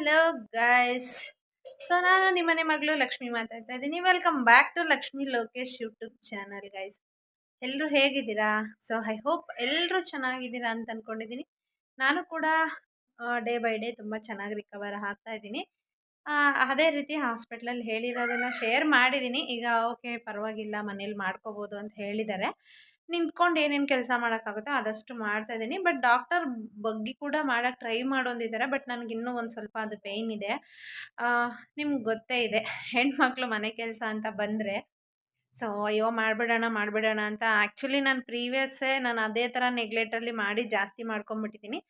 Hello guys so ನಾನು ನಿಮ್ಮನೆ ಮಗಳು ಲಕ್ಷ್ಮಿ ಮಾತಾಡ್ತಾ ಇದ್ದೀನಿ. Welcome back to Lakshmi Lokesh YouTube channel guys ಎಲ್ಲರೂ ಹೇಗಿದ್ದೀರಾ? ಸೊ ಐ ಹೋಪ್ ಎಲ್ಲರೂ ಚೆನ್ನಾಗಿದ್ದೀರಾ ಅಂತ ಅಂದ್ಕೊಂಡಿದ್ದೀನಿ ನಾನು ಕೂಡ ಡೇ ಬೈ ಡೇ ತುಂಬ ಚೆನ್ನಾಗಿ ರಿಕವರ್ ಆಗ್ತಾ ಇದ್ದೀನಿ. ಅದೇ ರೀತಿ ಹಾಸ್ಪಿಟ್ಲಲ್ಲಿ ಹೇಳಿರೋದನ್ನು ಶೇರ್ ಮಾಡಿದ್ದೀನಿ. ಈಗ ಓಕೆ ಪರವಾಗಿಲ್ಲ ಮನೇಲಿ ಮಾಡ್ಕೋಬೋದು ಅಂತ ಹೇಳಿದ್ದಾರೆ. ನಿಂತ್ಕೊಂಡು ಏನೇನು ಕೆಲಸ ಮಾಡೋಕ್ಕಾಗುತ್ತೋ ಆದಷ್ಟು ಮಾಡ್ತಾ ಇದ್ದೀನಿ. ಬಟ್ ಡಾಕ್ಟರ್ ಬಗ್ಗಿ ಕೂಡ ಮಾಡೋಕ್ಕೆ ಟ್ರೈ ಮಾಡೋಂದಿದ್ದಾರೆ. ಬಟ್ ನನಗೆ ಇನ್ನೂ ಒಂದು ಸ್ವಲ್ಪ ಅದು ಪೇಯ್ನ್ ಇದೆ. ನಿಮ್ಗೆ ಗೊತ್ತೇ ಇದೆ. ಹೆಣ್ಮಕ್ಳು ಮನೆ ಕೆಲಸ ಅಂತ ಬಂದರೆ, ಸೊ ಅಯ್ಯೋ ಮಾಡಿಬಿಡೋಣ ಮಾಡಿಬಿಡೋಣ ಅಂತ ಆ್ಯಕ್ಚುಲಿ ನಾನು ಪ್ರೀವಿಯಸ್ಸೇ ನಾನು ಅದೇ ಥರ ನೆಗ್ಲೆಟಲ್ಲಿ ಮಾಡಿ ಜಾಸ್ತಿ ಮಾಡ್ಕೊಂಬಿಟ್ಟಿದ್ದೀನಿ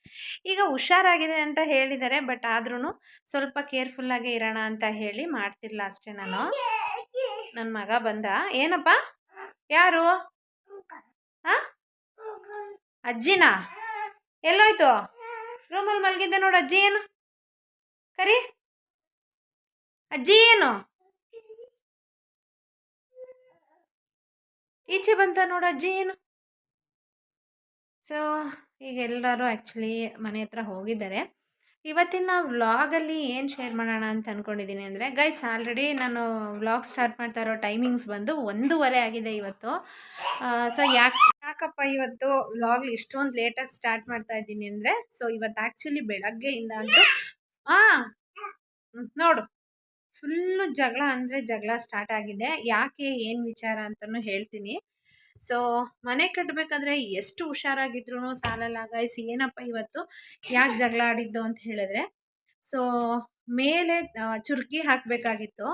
ಈಗ ಹುಷಾರಾಗಿದೆ ಅಂತ ಹೇಳಿದ್ದಾರೆ. ಬಟ್ ಆದ್ರೂ ಸ್ವಲ್ಪ ಕೇರ್ಫುಲ್ಲಾಗಿ ಇರೋಣ ಅಂತ ಹೇಳಿ ಮಾಡ್ತಿಲ್ಲ ಅಷ್ಟೇ ನಾನು. ನನ್ನ ಮಗ ಬಂದ. ಏನಪ್ಪ? ಯಾರು? ಹಾಂ? ಅಜ್ಜಿನಾ? ಎಲ್ಲೋಯ್ತು? ರೂಮಲ್ಲಿ ಮಲಗಿದ್ದೆ ನೋಡು, ಅಜ್ಜಿ ಏನು? ಕರಿ? ಅಜ್ಜಿ ಏನು? ಈಚೆ ಬಂತ ನೋಡು, ಅಜ್ಜಿ ಏನು? ಸೊ ಈಗ ಎಲ್ಲರೂ ಆ್ಯಕ್ಚುಲಿ ಮನೆ ಹತ್ರ ಹೋಗಿದ್ದಾರೆ. ಇವತ್ತಿನ ವ್ಲಾಗಲ್ಲಿ ಏನು ಶೇರ್ ಮಾಡೋಣ ಅಂತ ಅಂದ್ಕೊಂಡಿದ್ದೀನಿ ಅಂದರೆ ಗೈಸ್ ಆಲ್ರೆಡಿ ನಾನು ವ್ಲಾಗ್ ಸ್ಟಾರ್ಟ್ ಮಾಡ್ತಾ ಇರೋ ಟೈಮಿಂಗ್ಸ್ ಬಂದು ಒಂದೂವರೆ ಆಗಿದೆ ಇವತ್ತು. ಸೊ ಯಾಕೆ, ಯಾಕಪ್ಪ ಇವತ್ತು ವ್ಲಾಗ್ ಇಷ್ಟೊಂದು ಲೇಟಾಗಿ ಸ್ಟಾರ್ಟ್ ಮಾಡ್ತಾ ಇದ್ದೀನಿ ಅಂದರೆ ಸೊ ಇವತ್ತು ಆ್ಯಕ್ಚುಲಿ ಬೆಳಗ್ಗೆಯಿಂದ ಅಂತೂ ಹಾಂ ನೋಡು. ಫುಲ್ಲು ಜಗಳ ಅಂದರೆ ಜಗಳ ಸ್ಟಾರ್ಟ್ ಆಗಿದೆ. ಯಾಕೆ ಏನು ವಿಚಾರ ಅಂತಲೂ ಹೇಳ್ತೀನಿ. ಸೊ ಮನೆ ಕಟ್ಟಬೇಕಾದ್ರೆ ಎಷ್ಟು ಹುಷಾರಾಗಿದ್ರು ಸಾಲಲ್ಲ ಗಾಯ್ಸ್ ಏನಪ್ಪ ಇವತ್ತು? ಯಾಕೆ ಜಗಳ ಆಡಿದ್ದು ಅಂತ ಹೇಳಿದ್ರೆ ಸೊ ಮೇಲೆ ಚುರುಕಿ ಹಾಕಬೇಕಾಗಿತ್ತು.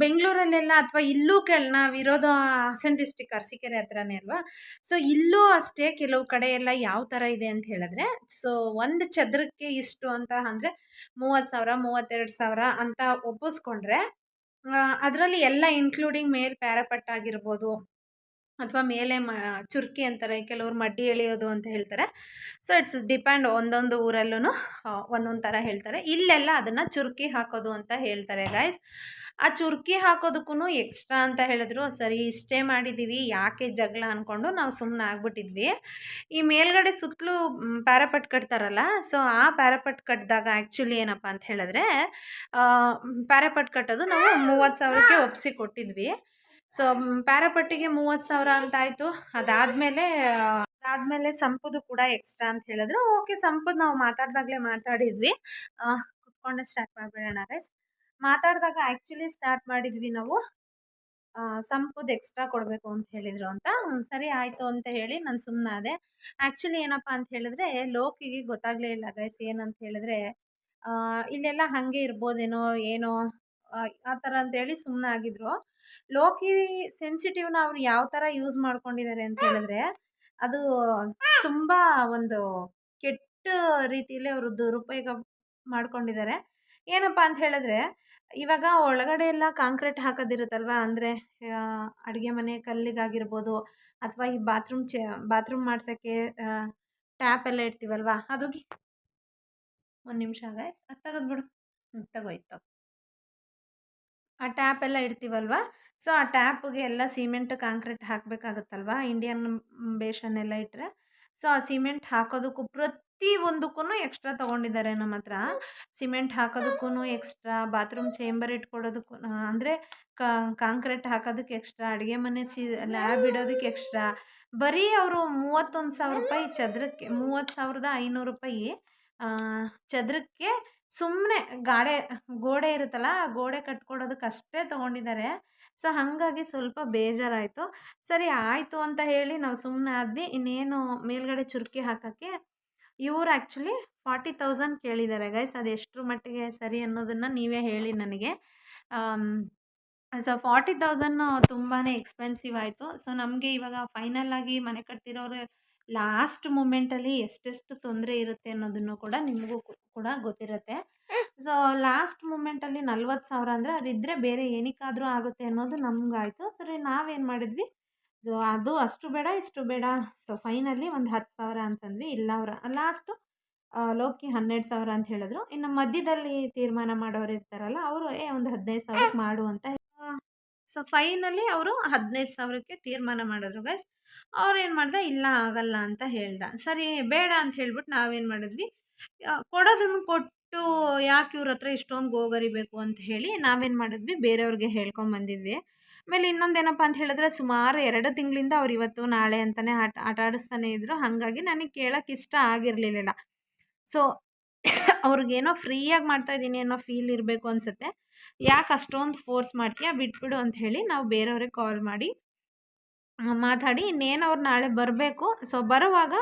ಬೆಂಗಳೂರಲ್ಲೆಲ್ಲ ಅಥವಾ ಇಲ್ಲೂ ಕೆಲ ನಾವಿರೋದು ಹಾಸನ್ ಡಿಸ್ಟಿಕ್ ಅರಸೀಕೆರೆ ಹತ್ರನೇ ಅಲ್ವಾ? ಸೊ ಇಲ್ಲೂ ಅಷ್ಟೇ ಕೆಲವು ಕಡೆ ಎಲ್ಲ ಯಾವ ಥರ ಇದೆ ಅಂತ ಹೇಳಿದ್ರೆ ಸೊ ಒಂದು ಚದರಕ್ಕೆ ಇಷ್ಟು ಅಂತ ಅಂದರೆ ಮೂವತ್ತು ಸಾವಿರ, ಮೂವತ್ತೆರಡು ಸಾವಿರ ಅಂತ ಒಪ್ಪಿಸ್ಕೊಂಡ್ರೆ ಅದರಲ್ಲಿ ಎಲ್ಲ ಇನ್ಕ್ಲೂಡಿಂಗ್ ಮೇಲ್ ಪ್ಯಾರಪಟ್ ಆಗಿರ್ಬೋದು ಅಥವಾ ಮೇಲೆ ಮ, ಚುರ್ಕಿ ಅಂತಾರೆ, ಕೆಲವ್ರು ಮಡ್ಡಿ ಎಳೆಯೋದು ಅಂತ ಹೇಳ್ತಾರೆ. ಸೊ ಇಟ್ಸ್ ಡಿಪೆಂಡ್ ಒಂದೊಂದು ಊರಲ್ಲೂ ಒಂದೊಂದು ಥರ ಹೇಳ್ತಾರೆ. ಇಲ್ಲೆಲ್ಲ ಅದನ್ನು ಚುರ್ಕಿ ಹಾಕೋದು ಅಂತ ಹೇಳ್ತಾರೆ ಗಾಯ್ಸ್ ಆ ಚುರ್ಕಿ ಹಾಕೋದಕ್ಕೂ ಎಕ್ಸ್ಟ್ರಾ ಅಂತ ಹೇಳಿದ್ರು. ಸರಿ, ಇಷ್ಟೇ ಮಾಡಿದ್ದೀವಿ ಯಾಕೆ ಜಗಳ ಅಂದ್ಕೊಂಡು ನಾವು ಸುಮ್ಮನೆ ಆಗ್ಬಿಟ್ಟಿದ್ವಿ. ಈ ಮೇಲ್ಗಡೆ ಸುತ್ತಲೂ ಪ್ಯಾರಪಟ್ ಕಟ್ತಾರಲ್ಲ ಸೊ ಆ ಪ್ಯಾರಪಟ್ ಕಟ್ಟಿದಾಗ ಆ್ಯಕ್ಚುಲಿ ಏನಪ್ಪ ಅಂತ ಹೇಳಿದ್ರೆ ಪ್ಯಾರಪಟ್ ಕಟ್ಟೋದು ನಾವು ಮೂವತ್ತು ಸಾವಿರಕ್ಕೆ ಒಪ್ಪಿಸಿ ಕೊಟ್ಟಿದ್ವಿ. ಸೊ ಪ್ಯಾರಾಪಟ್ಟಿಗೆ ಮೂವತ್ತು ಸಾವಿರ ಅಂತ ಆಯಿತು. ಅದಾದಮೇಲೆ ಅದಾದಮೇಲೆ ಸಂಪುದು ಕೂಡ ಎಕ್ಸ್ಟ್ರಾ ಅಂತ ಹೇಳಿದ್ರು. ಓಕೆ ಸಂಪದ್ ನಾವು ಮಾತಾಡಿದಾಗಲೇ ಮಾತಾಡಿದ್ವಿ. ಕುತ್ಕೊಂಡೆ ಸ್ಟಾರ್ಟ್ ಮಾಡಿಬಿಡೋಣ ಗೈಸ್ ಮಾತಾಡಿದಾಗ ಆ್ಯಕ್ಚುಲಿ ಸ್ಟಾರ್ಟ್ ಮಾಡಿದ್ವಿ ನಾವು. ಸಂಪದ್ ಎಕ್ಸ್ಟ್ರಾ ಕೊಡಬೇಕು ಅಂತ ಹೇಳಿದರು ಅಂತ. ಸರಿ ಆಯಿತು ಅಂತ ಹೇಳಿ ನಾನು ಅದೇ ಆ್ಯಕ್ಚುಲಿ ಏನಪ್ಪ ಅಂತ ಹೇಳಿದ್ರೆ, ಲೋಕಿಗೆ ಗೊತ್ತಾಗಲೇ ಇಲ್ಲ ಗೈಸ್ ಏನಂತ ಹೇಳಿದ್ರೆ ಇಲ್ಲೆಲ್ಲ ಹಾಗೆ ಇರ್ಬೋದೇನೋ, ಏನೋ, ಆ ಥರ ಅಂತೇಳಿ ಸುಮ್ಮನೆ ಆಗಿದ್ರು. ಲೋಕಿ ಸೆನ್ಸಿಟಿವ್ನ ಅವ್ರು ಯಾವ ಥರ ಯೂಸ್ ಮಾಡ್ಕೊಂಡಿದ್ದಾರೆ ಅಂತ ಹೇಳಿದ್ರೆ, ಅದು ತುಂಬ ಒಂದು ಕೆಟ್ಟ ರೀತಿಯಲ್ಲಿ ಅವರು ದುರುಪಯೋಗ ಮಾಡ್ಕೊಂಡಿದ್ದಾರೆ ಏನಪ್ಪ ಅಂತ ಹೇಳಿದ್ರೆ, ಇವಾಗ ಒಳಗಡೆ ಎಲ್ಲ ಕಾಂಕ್ರೀಟ್ ಹಾಕೋದಿರುತ್ತಲ್ವ? ಅಂದರೆ ಅಡುಗೆ ಮನೆ ಕಲ್ಲಿಗಾಗಿರ್ಬೋದು ಅಥವಾ ಈ ಬಾತ್ರೂಮ್ ಚೆ ಬಾತ್ರೂಮ್ ಮಾಡ್ಸೋಕ್ಕೆ ಟ್ಯಾಪ್ ಎಲ್ಲ ಇಡ್ತೀವಲ್ವ? ಅದು ಒಂದು ನಿಮಿಷ ಗಾಯ್ಸ್ ಅದು ತೆಗೆದ್ಬಿಡು. ಹ್ಞೂ ತಗೋ. ಆ ಟ್ಯಾಪ್ ಎಲ್ಲ ಇಡ್ತೀವಲ್ವ? ಸೊ, ಆ ಟ್ಯಾಪ್ಗೆ ಎಲ್ಲ ಸಿಮೆಂಟ್, ಕಾಂಕ್ರೀಟ್ ಹಾಕಬೇಕಾಗುತ್ತಲ್ವ? ಇಂಡಿಯನ್ ಬೇಷನ್ನೆಲ್ಲ ಇಟ್ಟರೆ ಸೊ, ಆ ಸಿಮೆಂಟ್ ಹಾಕೋದಕ್ಕೂ ಪ್ರತಿ ಒಂದಕ್ಕೂ ಎಕ್ಸ್ಟ್ರಾ ತೊಗೊಂಡಿದ್ದಾರೆ ನಮ್ಮ ಹತ್ರ. ಸಿಮೆಂಟ್ ಹಾಕೋದಕ್ಕೂ ಎಕ್ಸ್ಟ್ರಾ, ಬಾತ್ರೂಮ್ ಚೇಂಬರ್ ಇಟ್ಕೊಡೋದಕ್ಕೂ ಅಂದರೆ ಕಾಂಕ್ರೀಟ್ ಹಾಕೋದಕ್ಕೆ ಎಕ್ಸ್ಟ್ರಾ, ಅಡುಗೆ ಮನೆ ಸಿ, ಲ್ಯಾಬ್ ಇಡೋದಕ್ಕೆ ಎಕ್ಸ್ಟ್ರಾ. ಬರೀ ಅವರು ಮೂವತ್ತೊಂದು ಸಾವಿರ ರೂಪಾಯಿ ಚದರಕ್ಕೆ, ಮೂವತ್ತು ಸಾವಿರದ ಐನೂರು ರೂಪಾಯಿ ಚದರಕ್ಕೆ ಸುಮ್ಮನೆ ಗಾಡೆ, ಗೋಡೆ ಇರುತ್ತಲ್ಲ, ಆ ಗೋಡೆ ಕಟ್ಕೊಡೋದಕ್ಕಷ್ಟೇ ತೊಗೊಂಡಿದ್ದಾರೆ. ಸೊ, ಹಾಗಾಗಿ ಸ್ವಲ್ಪ ಬೇಜಾರಾಯಿತು. ಸರಿ, ಆಯಿತು ಅಂತ ಹೇಳಿ ನಾವು ಸುಮ್ಮನೆ ಆದ್ವಿ. ಇನ್ನೇನು ಮೇಲ್ಗಡೆ ಚುರುಕಿ ಹಾಕೋಕ್ಕೆ ಇವರು ಆ್ಯಕ್ಚುಲಿ ಫಾರ್ಟಿ ತೌಸಂಡ್ ಕೇಳಿದ್ದಾರೆ. ಗೈಸ್, ಅದು ಎಷ್ಟರ ಮಟ್ಟಿಗೆ ಸರಿ ಅನ್ನೋದನ್ನು ನೀವೇ ಹೇಳಿ ನನಗೆ. ಸೊ, ಫಾರ್ಟಿ ತೌಸಂಡ್ ತುಂಬಾ ಎಕ್ಸ್ಪೆನ್ಸಿವ್ ಆಯಿತು. ಸೊ, ನಮಗೆ ಇವಾಗ ಫೈನಲ್ ಆಗಿ ಮನೆ ಕಟ್ತಿರೋರು ಲಾಸ್ಟ್ ಮೂಮೆಂಟಲ್ಲಿ ಎಷ್ಟೆಷ್ಟು ತೊಂದರೆ ಇರುತ್ತೆ ಅನ್ನೋದನ್ನು ಕೂಡ ನಿಮಗೂ ಕೂಡ ಗೊತ್ತಿರುತ್ತೆ. ಸೊ, ಲಾಸ್ಟ್ ಮೂಮೆಂಟಲ್ಲಿ ನಲ್ವತ್ತು ಸಾವಿರ ಅಂದರೆ ಅದಿದ್ದರೆ ಬೇರೆ ಏನಕ್ಕಾದರೂ ಆಗುತ್ತೆ ಅನ್ನೋದು ನಮಗಾಯಿತು. ಸರಿ, ನಾವೇನು ಮಾಡಿದ್ವಿ? ಅದು ಅಷ್ಟು ಬೇಡ, ಇಷ್ಟು ಬೇಡ. ಸೊ ಫೈನಲ್ಲಿ ಒಂದು ಹತ್ತು ಸಾವಿರ ಅಂತಂದ್ವಿ, ಇಲ್ಲ ಅವರ, ಲಾಸ್ಟು ಲೋಕಿ ಹನ್ನೆರಡು ಸಾವಿರ ಅಂತ ಹೇಳಿದ್ರು. ಇನ್ನು ಮಧ್ಯದಲ್ಲಿ ತೀರ್ಮಾನ ಮಾಡೋರು ಇರ್ತಾರಲ್ಲ, ಅವರು, ಏ, ಒಂದು ಹದಿನೈದು ಸಾವಿರಕ್ಕೆ ಮಾಡು ಅಂತ ಸೊ, ಫೈನಲಿ ಅವರು ಹದಿನೈದು ಸಾವಿರಕ್ಕೆ ತೀರ್ಮಾನ ಮಾಡಿದ್ರು ಗೈಸ್. ಅವ್ರು ಏನು ಮಾಡ್ದೆ, ಇಲ್ಲ ಆಗಲ್ಲ ಅಂತ ಹೇಳ್ದ. ಸರಿ, ಬೇಡ ಅಂತ ಹೇಳ್ಬಿಟ್ಟು ನಾವೇನು ಮಾಡಿದ್ವಿ. ಕೊಡೋದನ್ನು ಕೊಟ್ಟು ಯಾಕೆ ಇವ್ರ ಹತ್ರ ಇಷ್ಟೊಂದು ಗೋಗರಿಬೇಕು ಅಂತ ಹೇಳಿ ನಾವೇನು ಮಾಡಿದ್ವಿ, ಬೇರೆಯವ್ರಿಗೆ ಹೇಳ್ಕೊಂಬಂದಿದ್ವಿ ಆಮೇಲೆ ಇನ್ನೊಂದೇನಪ್ಪ ಅಂತ ಹೇಳಿದ್ರೆ, ಸುಮಾರು ಎರಡು ತಿಂಗಳಿಂದ ಅವ್ರು ಇವತ್ತು ನಾಳೆ ಅಂತಲೇ ಆಟ ಆಟ ಆಡಿಸ್ತಾನೆ ಇದ್ದರು ಹಾಗಾಗಿ ನನಗೆ ಕೇಳೋಕ್ಕೆ ಇಷ್ಟ ಆಗಿರಲಿಲ್ಲ. ಸೊ ಅವ್ರಿಗೇನೋ ಫ್ರೀಯಾಗಿ ಮಾಡ್ತಾಯಿದ್ದೀನಿ ಅನ್ನೋ ಫೀಲ್ ಇರಬೇಕು ಅನಿಸುತ್ತೆ. ಯಾಕೆ ಅಷ್ಟೊಂದು ಫೋರ್ಸ್ ಮಾಡ್ತೀಯಾ? ಬಿಟ್ಬಿಡು ಅಂತ ಹೇಳಿ ನಾವು ಬೇರೆಯವ್ರಿಗೆ ಕಾಲ್ ಮಾಡಿ ಮಾತಾಡಿ ಇನ್ನೇನು ಅವ್ರು ನಾಳೆ ಬರಬೇಕು. ಸೊ ಬರುವಾಗ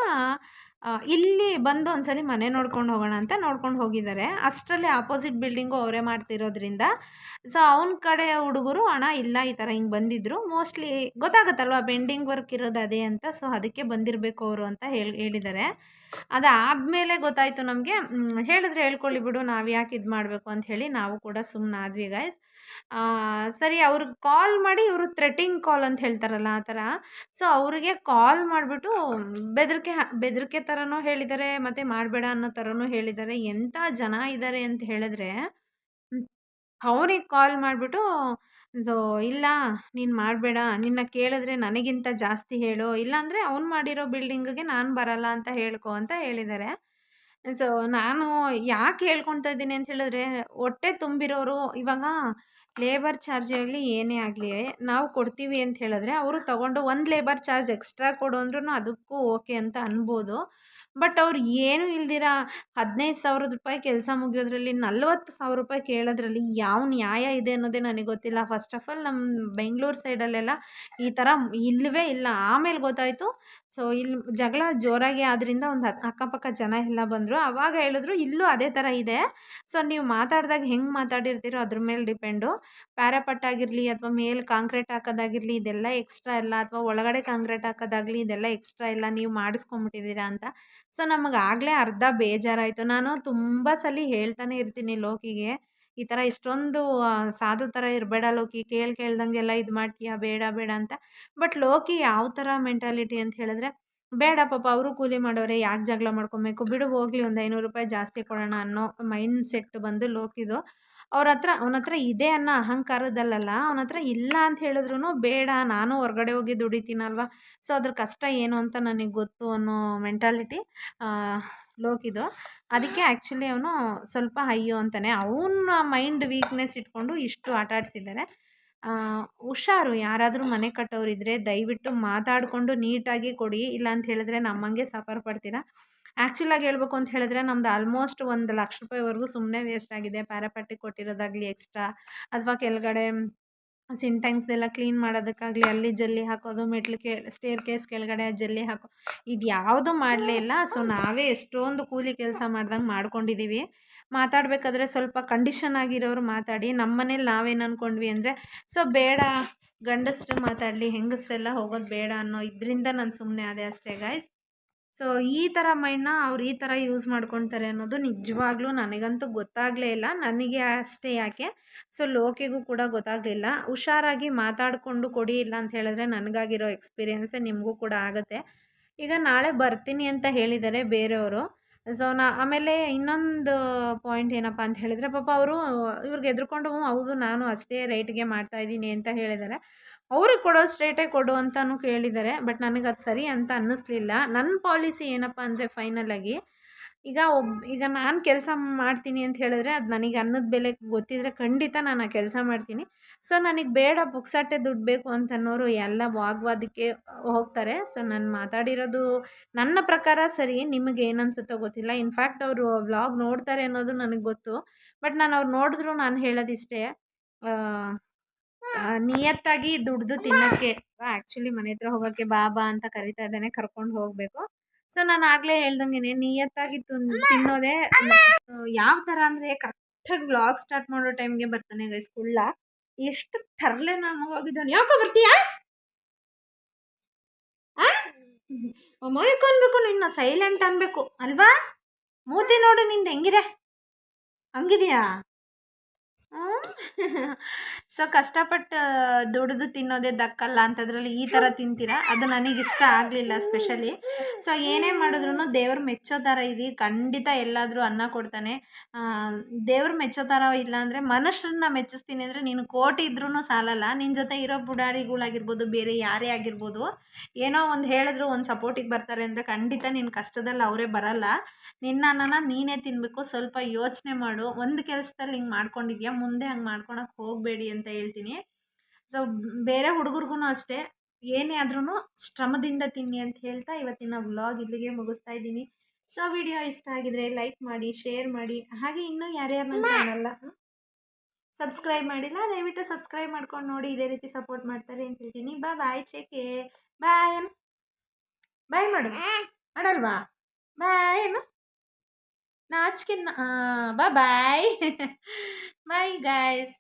ಇಲ್ಲಿ ಬಂದು ಒಂದ್ಸಲಿ ಮನೆ ನೋಡ್ಕೊಂಡು ಹೋಗೋಣ ಅಂತ ನೋಡ್ಕೊಂಡು ಹೋಗಿದ್ದಾರೆ. ಅಷ್ಟರಲ್ಲಿ ಆಪೋಸಿಟ್ ಬಿಲ್ಡಿಂಗು ಅವರೇ ಮಾಡ್ತಿರೋದ್ರಿಂದ. ಸೊ ಅವನ ಕಡೆ ಹುಡುಗರು ಅಣ್ಣ ಇಲ್ಲ, ಈ ಥರ ಹಿಂಗೆ ಬಂದಿದ್ದರು ಮೋಸ್ಟ್ಲಿ ಗೊತ್ತಾಗುತ್ತಲ್ವ ಬೆಂಡಿಂಗ್ ವರ್ಕ್ ಇರೋದು ಅದೇ ಅಂತ. ಸೊ ಅದಕ್ಕೆ ಬಂದಿರಬೇಕು ಅವರು ಅಂತ ಹೇಳಿ, ಹೇಳಿದ್ದಾರೆ. ಅದಾದಮೇಲೆ ಗೊತ್ತಾಯಿತು ನಮಗೆ ಹೇಳಿದ್ರೆ ಹೇಳ್ಕೊಳ್ಳಿ ಬಿಡು ನಾವು ಯಾಕೆ ಇದು ಮಾಡಬೇಕು ಅಂತ ಹೇಳಿ ನಾವು ಕೂಡ ಸುಮ್ಮನಾದ್ವಿ ಗೈಸ್ ಸರಿ ಅವ್ರಿಗೆ ಕಾಲ್ ಮಾಡಿ ಇವರು ಥ್ರೆಟಿಂಗ್ ಕಾಲ್ ಅಂತ ಹೇಳ್ತಾರಲ್ಲ ಆ ಥರ. ಸೊ ಅವರಿಗೆ ಕಾಲ್ ಮಾಡಿಬಿಟ್ಟು ಬೆದರಿಕೆ ಬೆದರಿಕೆ ಥರನೂ ಹೇಳಿದ್ದಾರೆ, ಮತ್ತು ಮಾಡಬೇಡ ಅನ್ನೋ ಥರನೂ ಹೇಳಿದ್ದಾರೆ. ಎಂಥ ಜನ ಇದ್ದಾರೆ ಅಂತ ಹೇಳಿದ್ರೆ, ಅವ್ರಿಗೆ ಕಾಲ್ ಮಾಡಿಬಿಟ್ಟು, ಸೊ, ಇಲ್ಲ, ನೀನು ಮಾಡಬೇಡ. ನಿನ್ನ ಕೇಳಿದ್ರೆ ನನಗಿಂತ ಜಾಸ್ತಿ ಹೇಳು. ಇಲ್ಲಾಂದರೆ ಅವ್ನು ಮಾಡಿರೋ ಬಿಲ್ಡಿಂಗಿಗೆ ನಾನು ಬರಲ್ಲ ಅಂತ ಹೇಳ್ಕೊ ಅಂತ ಹೇಳಿದ್ದಾರೆ. ಸೊ, ನಾನು ಯಾಕೆ ಹೇಳ್ಕೊತಾ ಇದ್ದೀನಿ ಅಂತ ಹೇಳಿದ್ರೆ, ಹೊಟ್ಟೆ ತುಂಬಿರೋರು ಇವಾಗ ಲೇಬರ್ ಚಾರ್ಜ್ ಆಗಲಿ ಏನೇ ಆಗಲಿ ನಾವು ಕೊಡ್ತೀವಿ ಅಂತ ಹೇಳಿದ್ರೆ, ಅವರು ತಗೊಂಡು ಒಂದು ಲೇಬರ್ ಚಾರ್ಜ್ ಎಕ್ಸ್ಟ್ರಾ ಕೊಡು ಅಂದ್ರೂ ಅದಕ್ಕೂ ಓಕೆ ಅಂತ ಅನ್ಬೋದು. ಬಟ್ ಅವ್ರು ಏನೂ ಇಲ್ದಿರ, ಹದಿನೈದು ಸಾವಿರದ ರೂಪಾಯಿ ಕೆಲಸ ಮುಗಿಯೋದ್ರಲ್ಲಿ, ನಲ್ವತ್ತು ಸಾವಿರ ರೂಪಾಯಿ ಕೇಳೋದ್ರಲ್ಲಿ ಯಾವ ನ್ಯಾಯ ಇದೆ ಅನ್ನೋದೇ ನನಗೆ ಗೊತ್ತಿಲ್ಲ. ಫಸ್ಟ್ ಆಫ್ ಆಲ್ ನಮ್ಮ ಬೆಂಗಳೂರು ಸೈಡಲ್ಲೆಲ್ಲ ಈ ಥರ ಇಲ್ಲವೇ ಇಲ್ಲ. ಆಮೇಲೆ ಗೊತ್ತಾಯಿತು ಸೊ ಇಲ್ಲಿ ಜಗಳ ಜೋರಾಗಿ ಆದ್ದರಿಂದ ಒಂದು ಅಕ್ಕಪಕ್ಕ ಜನ ಎಲ್ಲ ಬಂದರು. ಆವಾಗ ಹೇಳಿದ್ರು, ಇಲ್ಲೂ ಅದೇ ಥರ ಇದೆ. ಸೊ ನೀವು ಮಾತಾಡಿದಾಗ ಹೆಂಗೆ ಮಾತಾಡಿರ್ತೀರೋ ಅದ್ರ ಮೇಲೆ ಡಿಪೆಂಡು. ಪ್ಯಾರಾಪಟ್ ಆಗಿರಲಿ ಅಥವಾ ಮೇಲೆ ಕಾಂಕ್ರೀಟ್ ಹಾಕೋದಾಗಿರಲಿ ಇದೆಲ್ಲ ಎಕ್ಸ್ಟ್ರಾ ಇಲ್ಲ ಅಥವಾ ಒಳಗಡೆ ಕಾಂಕ್ರೀಟ್ ಹಾಕೋದಾಗಲಿ ಇದೆಲ್ಲ ಎಕ್ಸ್ಟ್ರಾ ಇಲ್ಲ ನೀವು ಮಾಡಿಸ್ಕೊಂಬಿಟ್ಟಿದ್ದೀರಾ ಅಂತ. ಸೊ ನಮಗೆ ಆಗಲೇ ಅರ್ಧ ಬೇಜಾರಾಯಿತು. ನಾನು ತುಂಬ ಸಲ ಹೇಳ್ತಾನೆ ಇರ್ತೀನಿ ಲೋಕಿಗೆ. ಈ ಥರ ಇಷ್ಟೊಂದು ಸಾಧು ಥರ ಇರಬೇಡ ಲೋಕಿ, ಕೇಳಿ ಕೇಳ್ದಂಗೆಲ್ಲ ಇದು ಮಾಡ್ತೀಯಾ, ಬೇಡ ಬೇಡ ಅಂತ. ಬಟ್ ಲೋಕಿ ಯಾವ ಥರ ಮೆಂಟಾಲಿಟಿ ಅಂತ ಹೇಳಿದ್ರೆ, ಬೇಡ ಪಾಪ ಅವರು ಕೂಲಿ ಮಾಡೋರೆ, ಯಾಕೆ ಜಗಳ ಮಾಡ್ಕೊಬೇಕು, ಬಿಡು ಹೋಗ್ಲಿ ಒಂದು ಐನೂರು ರೂಪಾಯಿ ಜಾಸ್ತಿ ಕೊಡೋಣ ಅನ್ನೋ ಮೈಂಡ್ ಸೆಟ್ ಬಂದು ಲೋಕಿದು. ಅವ್ರ ಹತ್ರ, ಅವನ ಹತ್ರ ಇದೆ ಅನ್ನೋ ಅಹಂಕಾರದಲ್ಲಲ್ಲ, ಅವನ ಹತ್ರ ಇಲ್ಲ ಅಂತ ಹೇಳಿದ್ರು ಬೇಡ, ನಾನು ಹೊರ್ಗಡೆ ಹೋಗಿ ದುಡಿತೀನಲ್ವ? ಸೊ ಅದ್ರ ಕಷ್ಟ ಏನು ಅಂತ ನನಗೆ ಗೊತ್ತು ಅನ್ನೋ ಮೆಂಟಾಲಿಟಿ ಲೋಕಿದು ಅದಕ್ಕೆ ಆ್ಯಕ್ಚುಲಿ ಅವನು ಸ್ವಲ್ಪ ಅಯ್ಯೋ ಅಂತಾನೆ. ಅವನ ಮೈಂಡ್ ವೀಕ್ನೆಸ್ ಇಟ್ಕೊಂಡು ಇಷ್ಟು ಆಟ ಆಡಿಸಿದ್ದಾರೆ. ಹುಷಾರು, ಯಾರಾದರೂ ಮನೆ ಕಟ್ಟೋರಿದ್ದರೆ ದಯವಿಟ್ಟು ಮಾತಾಡಿಕೊಂಡು ನೀಟಾಗಿ ಕೊಡಿ. ಇಲ್ಲ ಅಂತ ಹೇಳಿದ್ರೆ ನಮ್ಮಂಗೆ ಸಫರ್ ಪಡ್ತೀರಾ? ಆ್ಯಕ್ಚುಲಾಗಿ ಹೇಳ್ಬೇಕು ಅಂತ ಹೇಳಿದ್ರೆ ನಮ್ದು ಆಲ್ಮೋಸ್ಟ್ ಒಂದು ಲಕ್ಷ ರೂಪಾಯಿವರೆಗೂ ಸುಮ್ಮನೆ ವೇಸ್ಟ್ ಆಗಿದೆ. ಪ್ಯಾರಾಪಟ್ಟಿಗೆ ಕೊಟ್ಟಿರೋದಾಗಲಿ ಎಕ್ಸ್ಟ್ರಾ. ಅಥವಾ ಸಿಂಟ್ಯಾಕ್ಸ್ದೆಲ್ಲ ಕ್ಲೀನ್ ಮಾಡೋದಕ್ಕಾಗಲಿ, ಅಲ್ಲಿ ಜಲ್ಲಿ ಹಾಕೋದು ಮೆಟ್ಲು ಕೆ, ಸ್ಟೇರ್ ಕೇಸ್ ಕೆಳಗಡೆ ಜಲ್ಲಿ ಹಾಕೋ, ಇದು ಯಾವುದೂ ಮಾಡಲೇ ಇಲ್ಲ. ಸೊ, ನಾವೇ ಎಷ್ಟೊಂದು ಕೂಲಿ ಕೆಲಸ ಮಾಡ್ದಂಗೆ ಮಾಡ್ಕೊಂಡಿದ್ದೀವಿ ಮಾತಾಡಬೇಕಾದ್ರೆ ಸ್ವಲ್ಪ ಕಂಡೀಷನ್ ಆಗಿರೋರು ಮಾತಾಡಿ ನಮ್ಮ ಮನೇಲಿ ನಾವೇನು ಅಂದ್ಕೊಂಡ್ವಿ ಅಂದರೆ, ಸೊ, ಬೇಡ, ಗಂಡಸ್ರು ಮಾತಾಡಲಿ, ಹೆಂಗಸರೆಲ್ಲ ಹೋಗೋದು ಬೇಡ ಅನ್ನೋ ಇದರಿಂದ ನಾನು ಸುಮ್ಮನೆ ಅದೇ ಅಷ್ಟೇ ಗಾಯ್ಸ್ ಸೊ, ಈ ಥರ ಮೈಂಡ್ನ ಅವ್ರು ಈ ಥರ ಯೂಸ್ ಮಾಡ್ಕೊತಾರೆ ಅನ್ನೋದು ನಿಜವಾಗ್ಲೂ ನನಗಂತೂ ಗೊತ್ತಾಗಲೇ ಇಲ್ಲ. ನನಗೆ ಅಷ್ಟೇ ಯಾಕೆ? ಸೊ, ಲೋಕಿಗೂ ಕೂಡ ಗೊತ್ತಾಗಲಿಲ್ಲ ಹುಷಾರಾಗಿ ಮಾತಾಡಿಕೊಂಡು ಕೊಡಿ ಇಲ್ಲ ಅಂತ ಹೇಳಿದ್ರೆ ನನಗಾಗಿರೋ ಎಕ್ಸ್ಪೀರಿಯೆನ್ಸೇ ನಿಮಗೂ ಕೂಡ ಆಗುತ್ತೆ. ಈಗ ನಾಳೆ ಬರ್ತೀನಿ ಅಂತ ಹೇಳಿದ್ದಾರೆ ಬೇರೆಯವರು ಸೊ ನಾ ಆಮೇಲೆ ಇನ್ನೊಂದು ಪಾಯಿಂಟ್ ಏನಪ್ಪ ಅಂತ ಹೇಳಿದರೆ, ಪಾಪ ಅವರು, ಇವ್ರಿಗೆ ಎದ್ರುಕೊಂಡು ಹೌದು, ನಾನು ಅಷ್ಟೇ ರೇಟ್ಗೆ ಮಾಡ್ತಾಯಿದ್ದೀನಿ ಅಂತ ಹೇಳಿದ್ದಾರೆ ಅವ್ರಿಗೆ ಕೊಡೋಷ್ಟು ರೇಟೇ ಕೊಡು ಅಂತಲೂ ಕೇಳಿದ್ದಾರೆ ಬಟ್ ನನಗೆ ಅದು ಸರಿ ಅಂತ ಅನ್ನಿಸ್ಲಿಲ್ಲ. ನನ್ನ ಪಾಲಿಸಿ ಏನಪ್ಪ ಅಂದರೆ ಫೈನಲಾಗಿ ಈಗ ಒಬ್, ಈಗ ನಾನು ಕೆಲಸ ಮಾಡ್ತೀನಿ ಅಂತ ಹೇಳಿದ್ರೆ ಅದು ನನಗೆ ಅನ್ನದ ಬೆಲೆ ಗೊತ್ತಿದ್ದರೆ ಖಂಡಿತ ನಾನು ಆ ಕೆಲಸ ಮಾಡ್ತೀನಿ. ಸೊ ನನಗೆ ಬೇಡ ಪುಕ್ಸಟ್ಟೆ ದುಡ್ಡು ಬೇಕು ಅಂತ ಅನ್ನೋರು ಎಲ್ಲ ವಾಗ್ವಾದಕ್ಕೆ ಹೋಗ್ತಾರೆ. ಸೊ ನಾನು ಮಾತಾಡಿರೋದು ನನ್ನ ಪ್ರಕಾರ ಸರಿ, ನಿಮಗೆ ಏನು ಅನ್ಸುತ್ತೋ ಗೊತ್ತಿಲ್ಲ ಇನ್ಫ್ಯಾಕ್ಟ್ ಅವರು ವ್ಲಾಗ್ ನೋಡ್ತಾರೆ ಅನ್ನೋದು ನನಗೆ ಗೊತ್ತು. ಬಟ್ ನಾನು ಅವ್ರು ನೋಡಿದ್ರು ನಾನು ಹೇಳೋದಿಷ್ಟೇ ನಿಯತ್ತಾಗಿ ದುಡ್ದು ತಿನ್ನೋಕ್ಕೆ ಆ್ಯಕ್ಚುಲಿ ಮನೆ ಹತ್ರ ಹೋಗೋಕ್ಕೆ ಬಾಬಾ ಅಂತ ಕರಿತಾ ಇದ್ದಾನೆ, ಕರ್ಕೊಂಡು ಹೋಗಬೇಕು. ಸೊ ನಾನು ಆಗಲೇ ಹೇಳ್ದಂಗೆ ನಿಯತ್ತಾಗಿ ತಿನ್ನೋದೇ ಯಾವ ಥರ ಅಂದರೆ ಕರೆಕ್ಟಾಗಿ ವ್ಲಾಗ್ ಸ್ಟಾರ್ಟ್ ಮಾಡೋ ಟೈಮ್ಗೆ ಬರ್ತಾನೆ ಗೈಸ್ ಕುಳ್ಳ. ಎಷ್ಟು ತರಲೆ ನಾನು ಹೋಗಿದ್ದಾನೆ ಯಾಕೋ ಬರ್ತೀಯಾ? ಮೊಯ್ಕೊನ್ಬೇಕು ನಿನ್ನ ಸೈಲೆಂಟ್ ಅನ್ಬೇಕು. ಅಲ್ವಾ? ಮೂತಿ ನೋಡು ನಿಂದು ಹೆಂಗಿದೆ? ಹಂಗಿದೆಯಾ? ಸೊ ಕಷ್ಟಪಟ್ಟು ದುಡಿದು ತಿನ್ನೋದೇ ದಕ್ಕಲ್ಲ ಅಂತದ್ರಲ್ಲಿ ಈ ಥರ ತಿಂತೀರಾ? ಅದು ನನಗೆ ಇಷ್ಟ ಆಗಲಿಲ್ಲ ಸ್ಪೆಷಲಿ ಸೊ ಏನೇ ಮಾಡಿದ್ರು ದೇವ್ರ ಮೆಚ್ಚೋ ಥರ ಇರಿ ಖಂಡಿತ ಎಲ್ಲಾದರೂ ಅನ್ನ ಕೊಡ್ತಾನೆ. ದೇವ್ರ ಮೆಚ್ಚೋ ಥರ ಇಲ್ಲ ಅಂದರೆ ಮನುಷ್ಯರನ್ನ ಮೆಚ್ಚಿಸ್ತೀನಿ ಅಂದರೆ ನೀನು ಕೋಟಿ ಇದ್ರೂ ಸಾಲಲ್ಲ. ನಿನ್ನ ಜೊತೆ ಇರೋ ಬುಡಾರಿಗಳಾಗಿರ್ಬೋದು ಬೇರೆ ಯಾರೇ ಆಗಿರ್ಬೋದು, ಏನೋ ಒಂದು ಹೇಳಿದ್ರು ಒಂದು ಸಪೋರ್ಟಿಗೆ ಬರ್ತಾರೆ ಅಂದರೆ ಖಂಡಿತ ನಿನ್ನ ಕಷ್ಟದಲ್ಲಿ ಅವರೇ ಬರಲ್ಲ. ನಿನ್ನ ಅನ್ನನ ನೀನೇ ತಿನ್ನಬೇಕು ಸ್ವಲ್ಪ ಯೋಚನೆ ಮಾಡು. ಒಂದು ಕೆಲಸದಲ್ಲಿ ಹಿಂಗೆ ಮಾಡ್ಕೊಂಡಿದ್ಯಾ? ಮುಂದೆ ಹಂಗೆ ಮಾಡ್ಕೊಳಕ್ಕೆ ಹೋಗಬೇಡಿ ಅಂತ ಹೇಳ್ತೀನಿ. ಸೊ ಬೇರೆ ಹುಡುಗರಿಗೂ ಅಷ್ಟೇ. ಏನೇ ಆದ್ರೂ ಶ್ರಮದಿಂದ ತಿನ್ನಿ ಅಂತ ಹೇಳ್ತಾ ಇವತ್ತಿನ ವ್ಲಾಗ್ ಇಲ್ಲಿಗೆ ಮುಗಿಸ್ತಾ ಇದ್ದೀನಿ. ಸೊ ವಿಡಿಯೋ ಇಷ್ಟ ಆಗಿದ್ರೆ ಲೈಕ್ ಮಾಡಿ ಶೇರ್ ಮಾಡಿ, ಹಾಗೆ ಇನ್ನೂ ಯಾರ್ಯಾರು ನನ್ನ ಚಾನಲ್ನ ಸಬ್ಸ್ಕ್ರೈಬ್ ಮಾಡಿಲ್ಲ, ದಯವಿಟ್ಟು ಸಬ್ಸ್ಕ್ರೈಬ್ ಮಾಡ್ಕೊಂಡು ನೋಡಿ, ಇದೇ ರೀತಿ ಸಪೋರ್ಟ್ ಮಾಡ್ತಾರೆ ಅಂತ ಹೇಳ್ತೀನಿ. ಬಾ ಬಾಯ್ ಚೇಕೆ ಬಾಯ್ ಬಾಯ್ ಮಾಡು. ಮಾಡಲ್ವಾ? ಬಾಯ್ ಏನು ನಾಚಿಕೆ ಬಾ ಬಾಯ್ ಬಾಯ್ ಗಾಯ್ಸ್